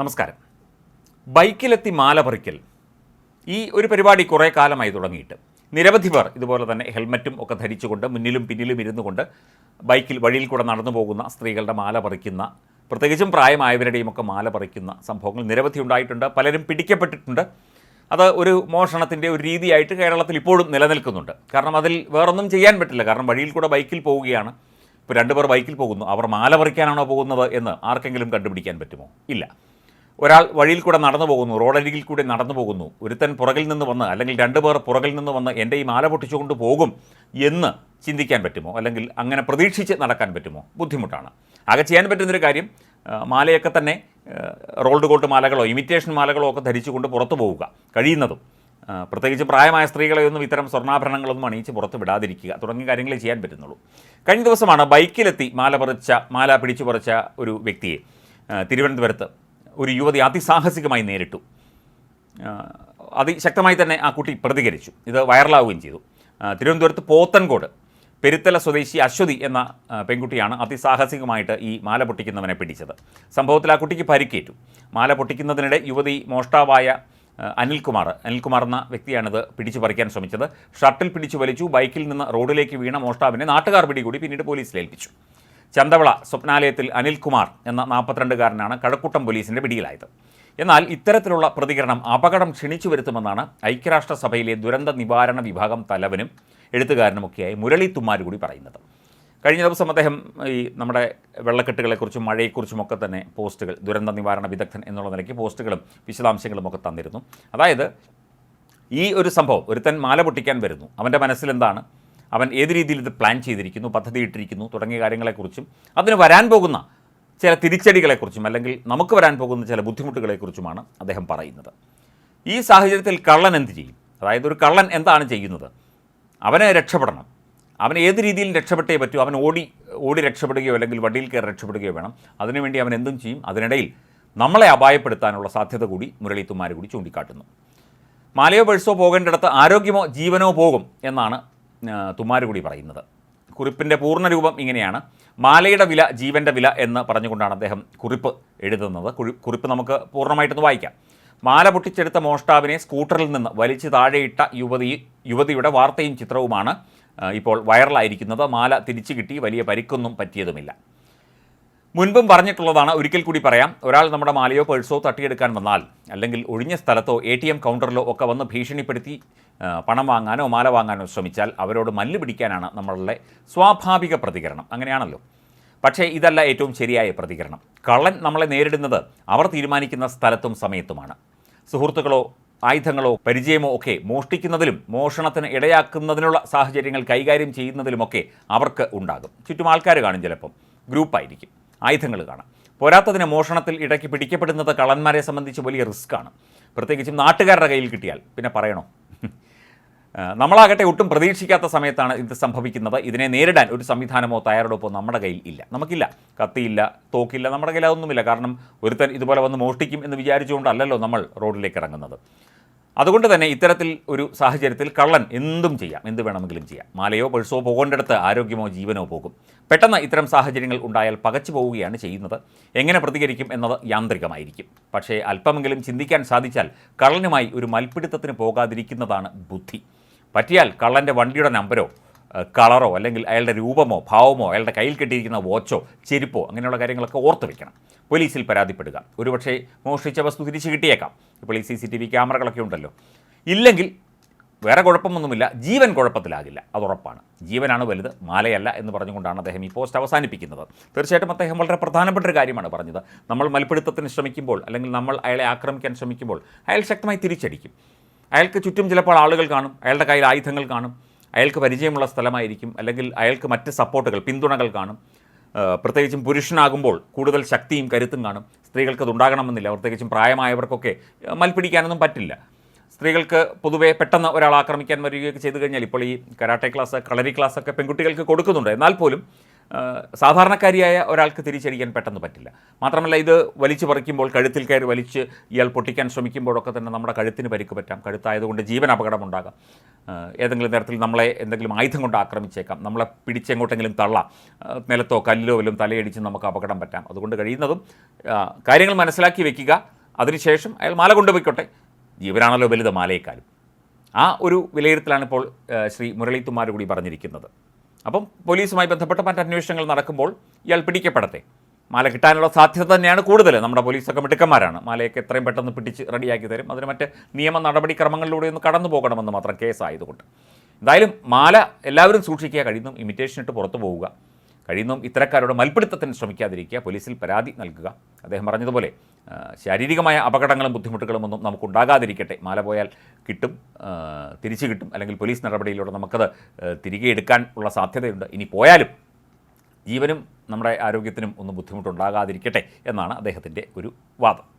നമസ്കാരം. ബൈക്കിലെത്തി മാല പറിക്കൽ. ഈ ഒരു പരിപാടി കുറേ കാലമായി തുടങ്ങിയിട്ട്. നിരവധി പേർ ഇതുപോലെ തന്നെ ഹെൽമറ്റും ഒക്കെ ധരിച്ചുകൊണ്ട് മുന്നിലും പിന്നിലും ഇരുന്നു കൊണ്ട് ബൈക്കിൽ വഴിയിൽ കൂടെ നടന്നു പോകുന്ന സ്ത്രീകളുടെ മാല പറിക്കുന്ന പ്രത്യേകിച്ചും പ്രായമായവരുടെയും ഒക്കെ മാല പറിക്കുന്ന സംഭവങ്ങൾ നിരവധി ഉണ്ടായിട്ടുണ്ട്. പലരും പിടിക്കപ്പെട്ടിട്ടുണ്ട്. അത് ഒരു മോഷണത്തിന്റെ ഒരു രീതിയായിട്ട് കേരളത്തിൽ ഇപ്പോഴും നിലനിൽക്കുന്നുണ്ട്. കാരണം അതിൽ വേറൊന്നും ചെയ്യാൻ പറ്റില്ല. കാരണം വഴിയിൽ കൂടെ ബൈക്കിൽ പോവുകയാണ്. ഇപ്പോൾ രണ്ടുപേർ ബൈക്കിൽ പോകുന്നു. അവർ മാല പറിക്കാനാണോ പോകുന്നത് എന്ന് ആർക്കെങ്കിലും കണ്ടുപിടിക്കാൻ പറ്റുമോ? ഇല്ല. ഒരാൾ വഴിയിൽ കൂടെ നടന്നു പോകുന്നു റോഡരികിൽ കൂടെ നടന്നു പോകുന്നു. ഒരുത്തൻ പുറകിൽ നിന്ന് വന്ന് അല്ലെങ്കിൽ രണ്ടുപേർ പുറകിൽ നിന്ന് വന്ന് എന്റെ ഈ മാല പൊട്ടിച്ചുകൊണ്ട് പോകും എന്ന് ചിന്തിക്കാൻ പറ്റുമോ? അല്ലെങ്കിൽ അങ്ങനെ പ്രതീക്ഷിച്ച് നടക്കാൻ പറ്റുമോ? ബുദ്ധിമുട്ടാണ്. ആകെ ചെയ്യാൻ പറ്റുന്നൊരു കാര്യം മാലയൊക്കെ തന്നെ റോൾഡ് കോട്ട് മാലകളോ ഇമിറ്റേഷൻ മാലകളോ ഒക്കെ ധരിച്ചുകൊണ്ട് പുറത്തു പോവുക കഴിയുന്നതും. പ്രത്യേകിച്ച് പ്രായമായ സ്ത്രീകളെയൊന്നും ഇത്തരം സ്വർണാഭരണങ്ങളൊന്നും അണിയിച്ച് പുറത്ത് വിടാതിരിക്കുക തുടങ്ങിയ കാര്യങ്ങളെ ചെയ്യാൻ പറ്റുന്നുള്ളൂ. കഴിഞ്ഞ ദിവസമാണ് ബൈക്കിലെത്തി മാല പറിച്ച മാല പിടിച്ചു പറിച്ച ഒരു വ്യക്തിയെ തിരുവനന്തപുരത്ത് ഒരു യുവതി അതിസാഹസികമായി നേരിട്ടു. അതിശക്തമായി തന്നെ ആ കുട്ടി പ്രതികരിച്ചു. ഇത് വൈറലാവുകയും ചെയ്തു. തിരുവനന്തപുരത്ത് പോത്തൻകോട് പെരുത്തല സ്വദേശി അശ്വതി എന്ന പെൺകുട്ടിയാണ് അതിസാഹസികമായിട്ട് ഈ മാല പൊട്ടിക്കുന്നവനെ പിടിച്ചത്. സംഭവത്തിൽ ആ കുട്ടിക്ക് പരിക്കേറ്റു. മാല പൊട്ടിക്കുന്നതിനിടെ യുവതി മോഷ്ടാവായ അനിൽകുമാർ അനിൽകുമാർ എന്ന വ്യക്തിയാണിത് പിടിച്ചു പറിക്കാൻ ശ്രമിച്ചത്. ഷർട്ടിൽ പിടിച്ചു വലിച്ചു ബൈക്കിൽ നിന്ന് റോഡിലേക്ക് വീണ മോഷ്ടാവിനെ നാട്ടുകാർ പിടികൂടി പിന്നീട് പോലീസിൽ ഏൽപ്പിച്ചു. ചന്തവള സ്വപ്നാലയത്തിൽ അനിൽകുമാർ എന്ന നാൽപ്പത്തിരണ്ടുകാരനാണ് കഴക്കൂട്ടം പോലീസിന്റെ പിടിയിലായത്. എന്നാൽ ഇത്തരത്തിലുള്ള പ്രതികരണം അപകടം ക്ഷണിച്ചു വരുത്തുമെന്നാണ് ഐക്യരാഷ്ട്രസഭയിലെ ദുരന്ത നിവാരണ വിഭാഗം തലവനും എഴുത്തുകാരനുമൊക്കെയായി മുരളി തുമ്മാർ കൂടി പറയുന്നത്. കഴിഞ്ഞ ദിവസം അദ്ദേഹം ഈ നമ്മുടെ വെള്ളക്കെട്ടുകളെക്കുറിച്ചും മഴയെക്കുറിച്ചും ഒക്കെ തന്നെ പോസ്റ്റുകൾ ദുരന്ത നിവാരണ വിദഗ്ധൻ എന്നുള്ള നിലയ്ക്ക് പോസ്റ്റുകളും വിശദാംശങ്ങളും ഒക്കെ തന്നിരുന്നു. അതായത് ഈ ഒരു സംഭവം ഒരുത്തൻ മാല പൊട്ടിക്കാൻ വരുന്നു. അവന്റെ മനസ്സിൽ എന്താണ് അവൻ ഏത് രീതിയിൽ ഇത് പ്ലാൻ ചെയ്തിരിക്കുന്നു പദ്ധതി ഇട്ടിരിക്കുന്നു തുടങ്ങിയ കാര്യങ്ങളെക്കുറിച്ചും അതിന് വരാൻ പോകുന്ന ചില തിരിച്ചടികളെക്കുറിച്ചും അല്ലെങ്കിൽ നമുക്ക് വരാൻ പോകുന്ന ചില ബുദ്ധിമുട്ടുകളെക്കുറിച്ചുമാണ് അദ്ദേഹം പറയുന്നത്. ഈ സാഹചര്യത്തിൽ കള്ളൻ എന്ത് ചെയ്യും? അതായത് ഒരു കള്ളൻ എന്താണ് ചെയ്യുന്നത്? അവനെ രക്ഷപ്പെടണം. അവൻ ഏത് രീതിയിൽ രക്ഷപ്പെട്ടേ പറ്റൂ? അവൻ ഓടി ഓടി രക്ഷപ്പെടുകയോ അല്ലെങ്കിൽ വണ്ടിയിൽ കയറി രക്ഷപ്പെടുകയോ വേണം. അതിനുവേണ്ടി അവൻ എന്തും ചെയ്യും? അതിനിടയിൽ നമ്മളെ അപായപ്പെടുത്താനുള്ള സാധ്യത കൂടി മുരളീത്തുമാർ കൂടി ചൂണ്ടിക്കാട്ടുന്നു. മാലയോ പേഴ്സോ പോകേണ്ടിടത്ത് ആരോഗ്യമോ ജീവനോ പോകും എന്നാണ് ആ, തുമ്മാര് കൂടി പറയുന്നത്. കുറിപ്പിന്റെ പൂർണരൂപം ഇങ്ങനെയാണ്. മാലയുടെ വില ജീവന്റെ വില എന്ന് പറഞ്ഞുകൊണ്ടാണ് അദ്ദേഹം കുറിപ്പ് എഴുതുന്നത്. കുറിപ്പ് നമുക്ക് പൂർണമായിട്ടൊന്ന് വായിക്കാം. മാല പൊട്ടിച്ചെടുത്ത മോഷ്ടാവിനെ സ്കൂട്ടറിൽ നിന്ന് വലിച്ചു താഴെയിട്ട യുവതി യുവതിയുടെ വാർത്തയും ചിത്രവുമാണ് ഇപ്പോൾ വൈറലായിരിക്കുന്നത്. മാല തിരിച്ചു കിട്ടി വലിയ പരിക്കൊന്നും പറ്റിയതുമില്ല. മുൻപും പറഞ്ഞിട്ടുള്ളതാണ് ഒരിക്കൽ കൂടി പറയാം. ഒരാൾ നമ്മുടെ മാലയോ പേഴ്സോ തട്ടിയെടുക്കാൻ വന്നാൽ അല്ലെങ്കിൽ ഒഴിഞ്ഞ സ്ഥലത്തോ എ ടി എം കൗണ്ടറിലോ ഒക്കെ വന്ന് ഭീഷണിപ്പെടുത്തി പണം വാങ്ങാനോ മാല വാങ്ങാനോ ശ്രമിച്ചാൽ അവരോട് മല്ല് പിടിക്കാനാണ് നമ്മളുടെ സ്വാഭാവിക പ്രതികരണം. അങ്ങനെയാണല്ലോ. പക്ഷേ ഇതല്ല ഏറ്റവും ശരിയായ പ്രതികരണം. കള്ളൻ നമ്മളെ നേരിടുന്നത് അവർ തീരുമാനിക്കുന്ന സ്ഥലത്തും സമയത്തുമാണ്. സുഹൃത്തുക്കളോ ആയുധങ്ങളോ പരിചയമോ ഒക്കെ മോഷ്ടിക്കുന്നതിലും മോഷണത്തിന് ഇടയാക്കുന്നതിനുള്ള സാഹചര്യങ്ങൾ കൈകാര്യം ചെയ്യുന്നതിലുമൊക്കെ അവർക്ക് ഉണ്ടാകും. ചുറ്റും ആൾക്കാർ കാണും ചിലപ്പം. ഗ്രൂപ്പായിരിക്കും. ആയുധങ്ങൾ കാണാം. പോരാത്തതിന് മോഷണത്തിൽ ഇടയ്ക്ക് പിടിക്കപ്പെടുന്നത് കള്ളന്മാരെ സംബന്ധിച്ച് വലിയ റിസ്ക്കാണ് പ്രത്യേകിച്ചും നാട്ടുകാരുടെ കയ്യിൽ കിട്ടിയാൽ. പിന്നെ പറയണോ? നമ്മളാകട്ടെ ഒട്ടും പ്രതീക്ഷിക്കാത്ത സമയത്താണ് ഇത് സംഭവിക്കുന്നത്. ഇതിനെ നേരിടാൻ ഒരു സംവിധാനമോ തയ്യാറെടുപ്പോ നമ്മുടെ കയ്യിൽ ഇല്ല. നമുക്കില്ല. കത്തിയില്ല തോക്കില്ല നമ്മുടെ കയ്യിൽ അതൊന്നുമില്ല. കാരണം ഒരുത്തൻ ഇതുപോലെ വന്ന് മോഷ്ടിക്കും എന്ന് വിചാരിച്ചുകൊണ്ടല്ലല്ലോ നമ്മൾ റോഡിലേക്ക് ഇറങ്ങുന്നത്. അതുകൊണ്ട് തന്നെ ഇത്തരത്തിൽ ഒരു സാഹചര്യത്തിൽ കള്ളൻ എന്തും ചെയ്യാം എന്ത് വേണമെങ്കിലും ചെയ്യാം. മാലയോ പേഴ്സോ പോകേണ്ടടുത്ത് ആരോഗ്യമോ ജീവനോ പോകും. പെട്ടെന്ന് ഇത്തരം സാഹചര്യങ്ങൾ ഉണ്ടായാൽ പകച്ചു പോവുകയാണ് ചെയ്യുന്നത്. എങ്ങനെ പ്രതികരിക്കും എന്നത് യാന്ത്രികമായിരിക്കും. പക്ഷേ അല്പമെങ്കിലും ചിന്തിക്കാൻ സാധിച്ചാൽ കള്ളനുമായി ഒരു മൽപ്പിടുത്തത്തിന് പോകാതിരിക്കുന്നതാണ് ബുദ്ധി. പറ്റിയാൽ കള്ളന്റെ വണ്ടിയുടെ നമ്പരോ കളറോ അല്ലെങ്കിൽ അയാളുടെ രൂപമോ ഭാവമോ അയാളുടെ കയ്യിൽ കെട്ടിയിരിക്കുന്ന വാച്ചോ ചെരുപ്പോ അങ്ങനെയുള്ള കാര്യങ്ങളൊക്കെ ഓർത്ത് വയ്ക്കണം പോലീസിൽ പരാതിപ്പെടുക. ഒരുപക്ഷെ മോഷ്ടിച്ച വസ്തു തിരിച്ചു കിട്ടിയേക്കാം. ഇപ്പോൾ ഈ സി സി ടി വി ക്യാമറകളൊക്കെ ഉണ്ടല്ലോ. ഇല്ലെങ്കിൽ വേറെ കുഴപ്പമൊന്നുമില്ല. ജീവൻ കുഴപ്പത്തിലാകില്ല. അത് ഉറപ്പാണ്. ജീവനാണ് വലുത് മാലയല്ല എന്ന് പറഞ്ഞുകൊണ്ടാണ് അദ്ദേഹം ഈ പോസ്റ്റ് അവസാനിപ്പിക്കുന്നത്. തീർച്ചയായിട്ടും അദ്ദേഹം വളരെ പ്രധാനപ്പെട്ട ഒരു കാര്യമാണ് പറഞ്ഞത്. നമ്മൾ മൽപ്പിടുത്തത്തിന് ശ്രമിക്കുമ്പോൾ അല്ലെങ്കിൽ നമ്മൾ അയാളെ ആക്രമിക്കാൻ ശ്രമിക്കുമ്പോൾ അയാൾ ശക്തമായി തിരിച്ചടിക്കും. അയാൾക്ക് ചുറ്റും ചിലപ്പോൾ ആളുകൾ കാണും. അയാളുടെ കയ്യിൽ ആയുധങ്ങൾ കാണും. അയാൾക്ക് പരിചയമുള്ള സ്ഥലമായിരിക്കും അല്ലെങ്കിൽ അയാൾക്ക് മറ്റ് സപ്പോർട്ടുകൾ പിന്തുണകൾ കാണും. പ്രത്യേകിച്ചും പുരുഷനാകുമ്പോൾ കൂടുതൽ ശക്തിയും കരുത്തും കാണും. സ്ത്രീകൾക്ക് അത് ഉണ്ടാകണമെന്നില്ല. പ്രത്യേകിച്ചും പ്രായമായവർക്കൊക്കെ മൽപ്പിടിക്കാനൊന്നും പറ്റില്ല. സ്ത്രീകൾക്ക് പൊതുവേ പെട്ടെന്ന് ഒരാൾ ആക്രമിക്കാൻ വരികയൊക്കെ ചെയ്തു കഴിഞ്ഞാൽ ഇപ്പോൾ ഈ കരാട്ടെ ക്ലാസ് കളരി ക്ലാസ് ഒക്കെ പെൺകുട്ടികൾക്ക് കൊടുക്കുന്നുണ്ട്. എന്നാൽ പോലും സാധാരണക്കാരിയായ ഒരാൾക്ക് തിരിച്ചടിക്കാൻ പെട്ടെന്ന് പറ്റില്ല. മാത്രമല്ല ഇത് വലിച്ചു പറിക്കുമ്പോൾ കഴുത്തിൽ കയറി വലിച്ച് ഇയാൾ പൊട്ടിക്കാൻ ശ്രമിക്കുമ്പോഴൊക്കെ തന്നെ നമ്മുടെ കഴുത്തിന് പരിക്ക് പറ്റാം. കഴുത്തായതുകൊണ്ട് ജീവൻ അപകടമുണ്ടാകാം ഏതെങ്കിലും തരത്തിൽ നമ്മളെ എന്തെങ്കിലും ആയുധം കൊണ്ട് ആക്രമിച്ചേക്കാം. നമ്മളെ പിടിച്ചെങ്ങോട്ടെങ്കിലും തള്ളാം. നിലത്തോ കല്ലിലോ വല്ലതും തലയടിച്ച് നമുക്ക് അപകടം പറ്റാം. അതുകൊണ്ട് കഴിയുന്നതും കാര്യങ്ങൾ മനസ്സിലാക്കി വെക്കുക. അതിനുശേഷം അയാൾ മാല കൊണ്ടുപോയിക്കോട്ടെ. ജീവനാണല്ലോ വലുത് മാലയേക്കാളും. ആ ഒരു വിലയിരുത്തലാണ് ഇപ്പോൾ ശ്രീ മുരളീത്തുമാർ കൂടി പറഞ്ഞിരിക്കുന്നത്. അപ്പം പോലീസുമായി ബന്ധപ്പെട്ട മറ്റ് അന്വേഷണങ്ങൾ നടക്കുമ്പോൾ ഇയാൾ പിടിക്കപ്പെടട്ടെ. മാല കിട്ടാനുള്ള സാധ്യത തന്നെയാണ് കൂടുതൽ. നമ്മുടെ പോലീസൊക്കെ മിടുക്കന്മാരാണ്. മാലയൊക്കെ എത്രയും പെട്ടെന്ന് പിടിച്ച് റെഡിയാക്കി തരും. അതിന് മറ്റ് നിയമ നടപടിക്രമങ്ങളിലൂടെ ഒന്ന് കടന്നു പോകണമെന്ന് മാത്രം കേസായതുകൊണ്ട് എന്തായാലും മാല എല്ലാവരും സൂക്ഷിക്കുക. കഴിയുന്നു ഇമിറ്റേഷൻ ഇട്ട് പുറത്തു പോവുക. കഴിയുന്നതും ഇത്തരക്കാരുടെ മൽപ്പിടുത്തത്തിന് ശ്രമിക്കാതിരിക്കുക. പോലീസിൽ പരാതി നൽകുക. അദ്ദേഹം പറഞ്ഞതുപോലെ ശാരീരികമായ അപകടങ്ങളും ബുദ്ധിമുട്ടുകളും ഒന്നും നമുക്കുണ്ടാകാതിരിക്കട്ടെ. മാല പോയാൽ കിട്ടും തിരിച്ചു കിട്ടും. അല്ലെങ്കിൽ പോലീസ് നടപടിയിലൂടെ നമുക്കത് തിരികെ എടുക്കാൻ ഉള്ള സാധ്യതയുണ്ട്. ഇനി പോയാലും ജീവനും നമ്മുടെ ആരോഗ്യത്തിനും ഒന്നും ബുദ്ധിമുട്ടുണ്ടാകാതിരിക്കട്ടെ എന്നാണ് അദ്ദേഹത്തിന്റെ ഒരു വാദം.